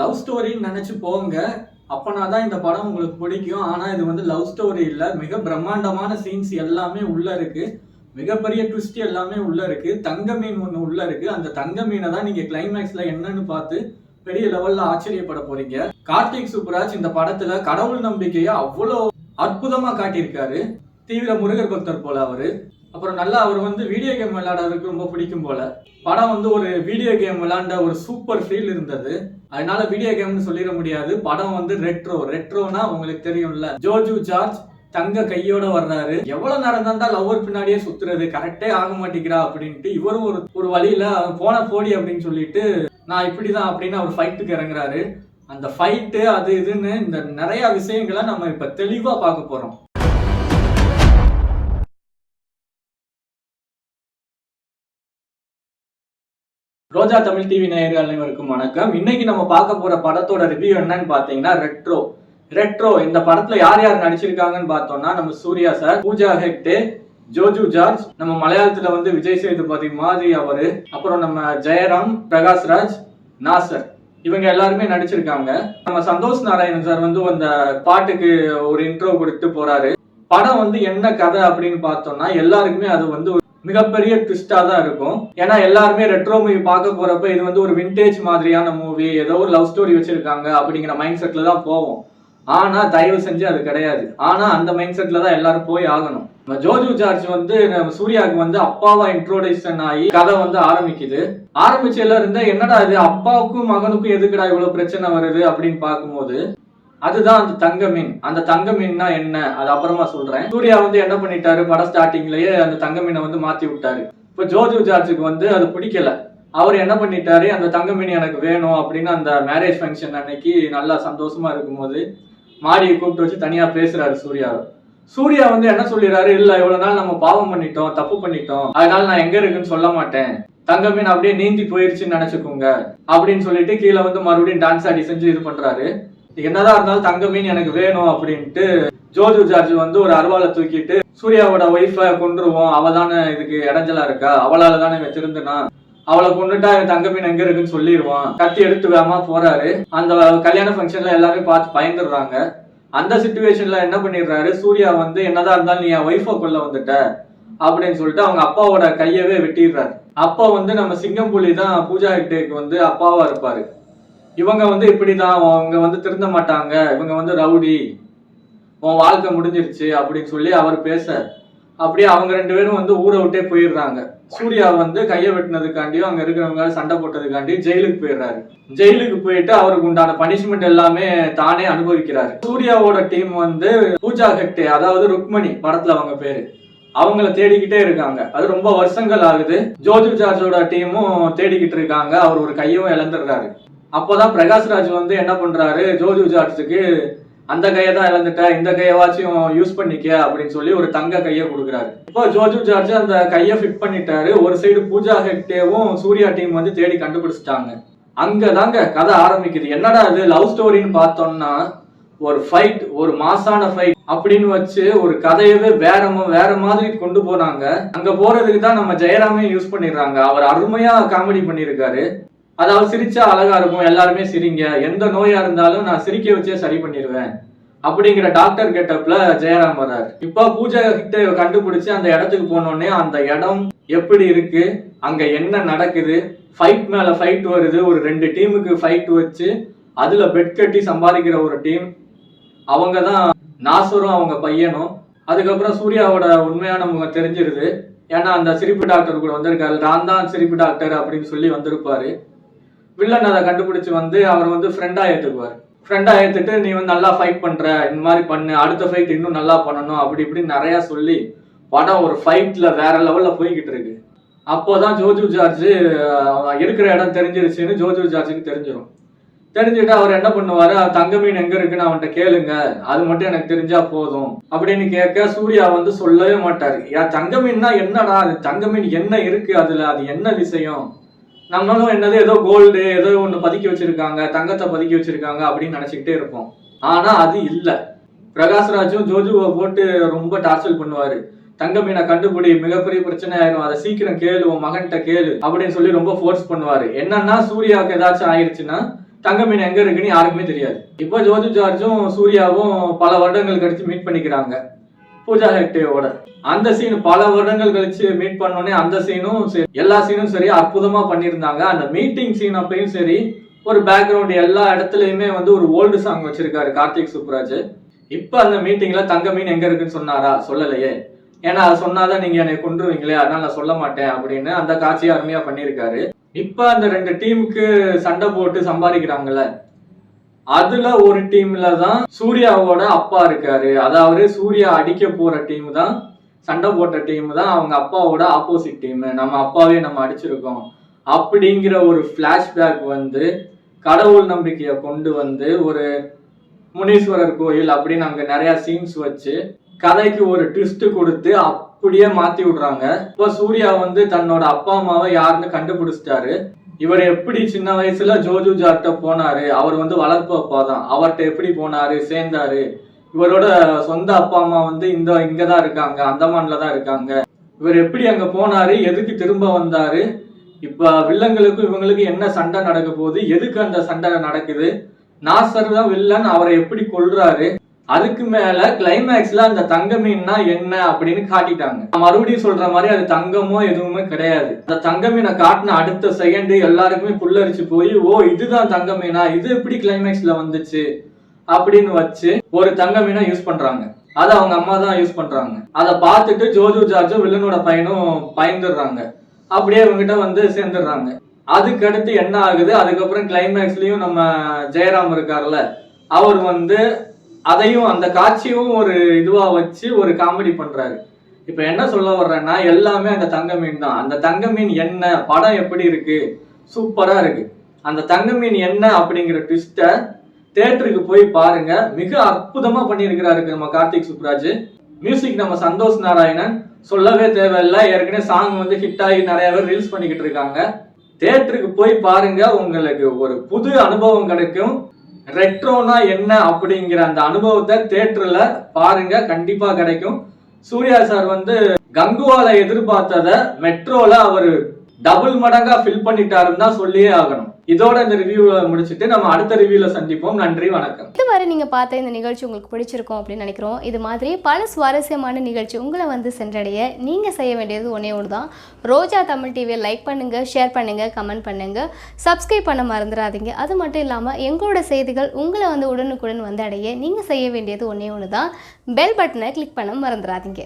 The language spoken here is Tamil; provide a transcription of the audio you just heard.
லவ் ஸ்டோரின்னு நினைச்சு போங்க. அப்போனா தான் இந்த படம் உங்களுக்கு பிடிக்கும். ஆனால் இது வந்து லவ் ஸ்டோரி இல்லை. மிக பிரம்மாண்டமான சீன்ஸ் எல்லாமே உள்ளே இருக்குது மிகப்பெரிய ட்விஸ்ட் எல்லாமே உள்ளே இருக்குது தங்க மீன் ஒன்று உள்ளே இருக்குது அந்த தங்க மீனை தான் நீங்கள் கிளைமேக்ஸில் என்னன்னு பார்த்து பெரிய லெவலில் ஆச்சரியப்பட போகிறீங்க கார்த்திக் சுப்ராஜ் இந்த படத்தில் கடவுள் நம்பிக்கையை அவ்வளோ அற்புதமாக காட்டியிருக்காரு. தீவிர முருகர் பக்தர் போல அவர். அப்புறம் நல்லா அவர் வந்து வீடியோ கேம் விளையாடுறதுக்கு ரொம்ப பிடிக்கும் போல. படம் வந்து ஒரு வீடியோ கேம் விளையாண்ட ஒரு சூப்பர் ஃபீல் இருந்தது. அதனால வீடியோ கேம்னு சொல்லிட முடியாது. படம் வந்து ரெட்ரோ ரெட்ரோனா உங்களுக்கு தெரியும்ல. ஜோஜு ஜார்ஜ் தங்க கையோட வர்றாரு. எவ்வளவு நேரம் தான் தான் லவ்வர் பின்னாடியே சுத்துறது. கரெக்டே ஆக மாட்டேங்கிறா அப்படின்ட்டு இவரும் ஒரு ஒரு வழியில போன போடி அப்படின்னு சொல்லிட்டு நான் இப்படிதான் அப்படின்னு அவர் ஃபைட்டுக்கு இறங்குறாரு. அந்த ஃபைட்டு அது இதுன்னு இந்த நிறைய விஷயங்களை நம்ம இப்ப தெளிவா பார்க்க போறோம். ரோஜா தமிழ் டிவி நேயர்கள் அனைவருக்கும் வணக்கம். இன்னைக்கு நம்ம பார்க்க போற படத்தோட ரிவ்யூ என்னன்னு பாத்தீங்கன்னா ரெட்ரோ ரெட்ரோ இந்த படத்துல யார் யார் நடிச்சிருக்காங்கன்னு பார்த்தோம்னா நம்ம சூர்யா சார் பூஜா ஹெக்டே ஜோஜு ஜார்ஜ் நம்ம மலையாளத்துல வந்து விஜய் சேதுபதி மாதிரி அவரு அப்புறம் நம்ம ஜெயராம் பிரகாஷ்ராஜ் நாசர் இவங்க எல்லாருமே நடிச்சிருக்காங்க. நம்ம சந்தோஷ் நாராயணன் சார் வந்து அந்த பாட்டுக்கு ஒரு இன்ட்ரோ கொடுத்து போறாரு. படம் வந்து என்ன கதை அப்படின்னு பார்த்தோம்னா எல்லாருக்குமே அது வந்து ஒரு மிகப்பெரிய ட்விஸ்டாக தான் இருக்கும். ஏன்னா எல்லாருமே ரெட்ரோ மூவி பார்க்க போறப்ப இது வந்து ஒரு விண்டேஜ் மாதிரியான மூவி ஏதோ ஒரு லவ் ஸ்டோரி வச்சிருக்காங்க அப்படிங்கிற மைண்ட் செட்ல தான் போவோம். ஆனா தயவு செஞ்சு அது கிடையாது. ஆனா அந்த மைண்ட் செட்ல தான் எல்லாரும் போய் ஆகணும். நம்ம ஜோஜு ஜார்ஜ் வந்து நம்ம சூர்யாவுக்கு வந்து அப்பாவா இன்ட்ரோடக்ஷன் ஆகி கதை வந்து ஆரம்பிக்குது. ஆரம்பிச்சதுல இருந்த என்னடா இது அப்பாவுக்கும் மகனுக்கும் எதுக்குடா இவ்வளவு பிரச்சனை வருது அப்படின்னு பார்க்கும்போது அதுதான் அந்த தங்க மீன் அந்த தங்க மீன்னா என்ன? அது அப்புறமா சொல்றேன். சூர்யா வந்து என்ன பண்ணிட்டாரு? படம் ஸ்டார்டிங்லயே அந்த தங்க மீனை வந்து மாத்தி விட்டாரு. இப்போ ஜோஜு ஜார்ஜுக்கு வந்து அது பிடிக்கல. அவர் என்ன பண்ணிட்டாரு? அந்த தங்க மீன் எனக்கு வேணும் அப்படின்னு அந்த மேரேஜ் ஃபங்க்ஷன் அன்னைக்கு நல்லா சந்தோஷமா இருக்கும்போது மாடியை கூப்பிட்டு வச்சு தனியா பேசுறாரு சூர்யா. சூர்யா வந்து என்ன சொல்லிடுறாரு இல்ல இவ்வளவு நாள் நம்ம பாவம் பண்ணிட்டோம் தப்பு பண்ணிட்டோம். அதனால நான் எங்க இருக்குன்னு சொல்ல மாட்டேன். தங்கமீன் அப்படியே நீந்தி போயிருச்சுன்னு நினைச்சுக்கோங்க. அப்படின்னு சொல்லிட்டு கீழே வந்து மறுபடியும் டான்ஸ் ஆடி செஞ்சு இது பண்றாரு. என்னதான் இருந்தாலும் தங்க மீன் எனக்கு வேணும் அப்படின்ட்டு ஜோஜு ஜார்ஜ் வந்து ஒரு அருவாளை தூக்கிட்டு சூர்யாவோட ஒய்ஃபை கொண்டுருவோம் அவள் தானே இதுக்கு இடைஞ்சலா இருக்கா? அவளால தானே இவன் திருந்துனா? அவளை கொண்டுட்டா இவன் தங்க மீன் எங்க இருக்குன்னு சொல்லிடுவான் கத்தி எடுத்து வேமா போறாரு. அந்த கல்யாண ஃபங்க்ஷன்ல எல்லாருமே பார்த்து பயந்துடுறாங்க. அந்த சுச்சுவேஷன்ல என்ன பண்ணிடுறாரு? சூர்யா வந்து என்னதான் இருந்தாலும் நீ என் ஒய்ஃபை கொள்ள வந்துட்ட அப்படின்னு சொல்லிட்டு அவங்க அப்பாவோட கையவே வெட்டிடுறாரு. அப்பா வந்து நம்ம சிங்கம்புலி தான் பூஜா ஹெக்டேக்கு வந்து அப்பாவா இருப்பாரு. இவங்க வந்து இப்படிதான் அவங்க வந்து திருந்த மாட்டாங்க. இவங்க வந்து ரவுடி. உன் வாழ்க்கை முடிஞ்சிருச்சு அப்படின்னு சொல்லி அவர் பேச. அப்படியே அவங்க ரெண்டு பேரும் வந்து ஊரை விட்டே போயிடுறாங்க. சூர்யா வந்து கையை வெட்டினதுக்காண்டியும் அங்க இருக்கிறவங்க சண்டை போட்டதுக்காண்டி ஜெயிலுக்கு போயிடுறாரு. ஜெயிலுக்கு போயிட்டு அவருக்கு உண்டான பனிஷ்மெண்ட் எல்லாமே தானே அனுபவிக்கிறாரு. சூர்யாவோட டீம் வந்து பூஜா ஹெக்டே அதாவது ருக்மணி படத்துல அவங்க பேரு. அவங்கள தேடிக்கிட்டே இருக்காங்க. அது ரொம்ப வருஷங்கள் ஆகுது. ஜோஜு ஜார்ஜோட டீமும் தேடிக்கிட்டு இருக்காங்க. அவர் ஒரு கையும் இழந்துடுறாரு. அப்போதான் பிரகாஷ்ராஜ் வந்து என்ன பண்றாரு? ஜோஜு ஜார்ஜுக்கு அந்த கையை தான் இழந்துட்ட இந்த கையவாச்சும் யூஸ் பண்ணிக்க அப்படின்னு சொல்லி ஒரு தங்க கையை கொடுக்குறாரு. இப்போ ஜோஜு ஜார்ஜ் அந்த கையை ஃபிட் பண்ணிட்டாரு. ஒரு சைடு பூஜா ஹெக்டேவும் சூர்யா டீம் வந்து தேடி கண்டுபிடிச்சிட்டாங்க. அங்கதாங்க கதை ஆரம்பிக்குது. என்னடா இது? லவ் ஸ்டோரின்னு பார்த்தோம்னா ஒரு ஃபைட் ஒரு மாசான ஃபைட் அப்படின்னு வச்சு ஒரு கதையவே வேற வேற மாதிரி கொண்டு போனாங்க. அங்க போறதுக்கு தான் நம்ம ஜெயராமே யூஸ் பண்ணிடுறாங்க. அவர் அருமையா காமெடி பண்ணியிருக்காரு. அதாவது சிரிச்சா அழகா இருக்கும் எல்லாருமே சிரிங்க. எந்த நோயா இருந்தாலும் நான் சிரிக்க வச்சே சரி பண்ணிடுவேன். அப்படிங்கிற டாக்டர் கெட்டப்ல ஜெயராம் வர்றார். இப்போ பூஜா கிட்ட கண்டுபிடிச்சு அந்த இடத்துக்கு போனோடனே அந்த இடம் எப்படி இருக்கு? அங்க என்ன நடக்குது? ஃபைட் மேல ஃபைட் வருது. ஒரு ரெண்டு டீமுக்கு ஃபைட் வச்சு அதுல பெட் கட்டி சம்பாதிக்கிற ஒரு டீம். அவங்க தான் நாசரும் அவங்க பையனும். அதுக்கப்புறம் சூர்யாவோட உண்மையான முகம் தெரிஞ்சிருது. ஏன்னா அந்த சிரிப்பு டாக்டர் கூட வந்திருக்காரு. நான் தான் சிரிப்பு டாக்டர் அப்படின்னு சொல்லி வந்திருப்பாரு. வில்லன் அதை கண்டுபிடிச்சு வந்து அவர் வந்து ஃப்ரெண்டாக ஏற்றுக்குவார் ஃப்ரெண்டாக ஏத்துட்டு நீ வந்து நல்லா ஃபைட் பண்ணுற இந்த மாதிரி பண்ணு அடுத்த ஃபைட் இன்னும் நல்லா பண்ணணும் அப்படி இப்படி நிறையா சொல்லி படம் ஒரு ஃபைட்டில் வேற லெவலில் போய்கிட்டு இருக்கு. அப்போதான் ஜோஜு ஜார்ஜ் இருக்கிற இடம் தெரிஞ்சிருச்சுன்னு ஜோஜு ஜார்ஜுக்கு தெரிஞ்சிடும் தெரிஞ்சுட்டு அவர் என்ன பண்ணுவார் தங்க மீன் எங்கே இருக்குன்னு அவன்கிட்ட கேளுங்க அது மட்டும் எனக்கு தெரிஞ்சா போதும் அப்படின்னு கேட்க சூர்யா வந்து சொல்லவே மாட்டார். ஏன் தங்க மீன்னா என்னடா அது தங்க மீன் என்ன இருக்கு அதில் அது என்ன விஷயம்? நம்மளும் என்னது ஏதோ கோல்டு ஏதோ ஒன்று பதுக்கி வச்சிருக்காங்க தங்கத்தை பதுக்கி வச்சிருக்காங்க அப்படின்னு நினச்சிக்கிட்டே இருப்போம். ஆனால் அது இல்லை. பிரகாஷ்ராஜும் ஜோஜுவை போட்டு ரொம்ப டார்ச்சர் பண்ணுவார். தங்க மீனை கண்டுபிடி மிகப்பெரிய பிரச்சனை ஆயிரும் அதை சீக்கிரம் கேளு உன் மகன்கிட்ட கேளு அப்படின்னு சொல்லி ரொம்ப ஃபோர்ஸ் பண்ணுவாரு. என்னன்னா சூர்யாவுக்கு ஏதாச்சும் ஆயிடுச்சுன்னா தங்கமீன் எங்க இருக்குன்னு யாருக்குமே தெரியாது. இப்போ ஜோதி ஜார்ஜும் சூர்யாவும் பல வருடங்கள் கழித்து மீட் பண்ணிக்கிறாங்க. பூஜா ஹெக்டேவோட அந்த சீன் பல வருடங்கள் கழிச்சு மீட் பண்ணோடனே அந்த சீனும் சரி எல்லா சீனும் சரி அற்புதமா பண்ணியிருந்தாங்க. அந்த மீட்டிங் சீன் அப்பயும் சரி ஒரு பேக்ரவுண்ட் எல்லா இடத்துலயுமே வந்து ஒரு ஓல்டு சாங் வச்சிருக்காரு கார்த்திக் சுப்ராஜ். இப்ப அந்த மீட்டிங்ல தங்க மீன் எங்க இருக்குன்னு சொன்னாரா? சொல்லலையே. ஏன்னா அதை சொன்னாதான் நீங்க என்னை கொண்டுருவீங்களே அதனால நான் சொல்ல மாட்டேன் அப்படின்னு அந்த காட்சியை அருமையா பண்ணியிருக்காரு. இப்ப அந்த ரெண்டு டீமுக்கு சண்டை போட்டு சம்பாதிக்கிறாங்கல்ல அதுல ஒரு டீம்ல தான் சூர்யாவோட அப்பா இருக்காரு. அதாவது சூர்யா அடிக்க போற டீம் தான் சண்டை போட்ட டீம் தான் அவங்க அப்பாவோட ஆப்போசிட் டீம் நம்ம அப்பாவே நம்ம அடிச்சிருக்கோம். அப்படிங்கிற ஒரு ஃபிளாஷ்பேக் வந்து கடவுள் நம்பிக்கையை கொண்டு வந்து ஒரு முனீஸ்வரர் கோயில் அப்படின்னு அங்க நிறைய சீன்ஸ் வச்சு கதைக்கு ஒரு ட்விஸ்ட் கொடுத்து அப்படியே மாத்தி விடுறாங்க. இப்போ சூர்யா வந்து தன்னோட அப்பா அம்மாவை யாருன்னு கண்டுபிடிச்சிட்டாரு. இவர் எப்படி சின்ன வயசுல ஜோஜு ஜார்ட்ட போனாரு? அவர் வந்து வளர்ப்பு அப்பா தான். அவர்கிட்ட எப்படி போனாரு? சேர்ந்தாரு. இவரோட சொந்த அப்பா அம்மா வந்து இந்த இங்கதான் இருக்காங்க. அந்தமான்ல தான் இருக்காங்க. இவர் எப்படி அங்க போனாரு? எதுக்கு திரும்ப வந்தாரு? இப்ப வில்லங்களுக்கும் இவங்களுக்கும் என்ன சண்டை நடக்க போகுது? எதுக்கு அந்த சண்டை நடக்குது? நாசர் தான் வில்லன். அவரை எப்படி கொள்றாரு அதுக்கு மேல கிளைமேக்ஸ்ல அந்த தங்க மீன்னா என்ன அப்படின்னு காட்டிட்டாங்க. மறுபடியும் சொல்ற மாதிரி அது தங்கமோ எதுவுமே கிடையாது. அந்த தங்க மீனை காட்டின அடுத்த செகண்ட் எல்லாருக்குமே புல்லரிச்சு போய் ஓ இதுதான் தங்க மீனா இது எப்படி கிளைமேக்ஸ்ல வந்துச்சு? அப்படின்னு வச்சு ஒரு தங்க மீனை யூஸ் பண்றாங்க. அதை அவங்க அம்மா தான் யூஸ் பண்றாங்க. அதை பார்த்துட்டு ஜோஜோ ஜார்ஜும் வில்லனோட பையனும் பயந்துடுறாங்க. அப்படியே இவங்ககிட்ட வந்து சேர்ந்துடுறாங்க. அதுக்கடுத்து என்ன ஆகுது? அதுக்கப்புறம் கிளைமேக்ஸ்லயும் நம்ம ஜெயராம் இருக்கார்ல அவர் வந்து அதையும் அந்த காட்சியும் ஒரு இதுவா வச்சு ஒரு காமெடி பண்றாரு. இப்ப என்ன சொல்ல வர்றேன்னா எல்லாமே அந்த தங்க மீன் தான். அந்த தங்க மீன் என்ன படம் எப்படி இருக்கு? சூப்பரா இருக்கு. அந்த தங்க மீன் என்ன அப்படிங்கிற ட்விஸ்ட தேட்டருக்கு போய் பாருங்க. மிக அற்புதமா பண்ணியிருக்கிறாரு நம்ம கார்த்திக் சுப்ராஜ். மியூசிக் நம்ம சந்தோஷ் நாராயணன். சொல்லவே தேவையில்லை. ஏற்கனவே சாங் வந்து ஹிட் ஆகி நிறைய பேர் ரீல்ஸ் பண்ணிக்கிட்டு இருக்காங்க. தேட்டருக்கு போய் பாருங்க. உங்களுக்கு ஒரு புது அனுபவம் கிடைக்கும். ரெட்ரோனா என்ன அப்படிங்கிற அந்த அனுபவத்தை தேட்டர்ல பாருங்க கண்டிப்பா கிடைக்கும். சூர்யா சார் வந்து கங்குவால எதிர்பார்த்தத மெட்ரோல அவர் டபுள் மடங்கா ஃபில் பண்ணிட்டாருன்னு தான் சொல்லியே ஆகணும். இதோட இந்த ரிவ்யூவை முடிச்சுட்டு நம்ம அடுத்த ரிவ்யூல சந்திப்போம். நன்றி வணக்கம். இதுவரை நீங்கள் பார்த்த இந்த நிகழ்ச்சி உங்களுக்கு பிடிச்சிருக்கும் அப்படின்னு நினைக்கிறோம். இது மாதிரி பல சுவாரஸ்யமான நிகழ்ச்சி உங்களை வந்து சென்றடைய நீங்கள் செய்ய வேண்டியது ஒன்றே ஒன்று தான் ரோஜா தமிழ் டிவியை லைக் பண்ணுங்கள் ஷேர் பண்ணுங்கள் கமெண்ட் பண்ணுங்கள் சப்ஸ்கிரைப் பண்ண மறந்துடாதீங்க. அது மட்டும் இல்லாமல் எங்களோட செய்திகள் உங்களை வந்து உடனுக்குடன் வந்து அடைய நீங்கள் செய்ய வேண்டியது ஒன்றே ஒன்று தான் பெல் பட்டனை கிளிக் பண்ண மறந்துடாதீங்க.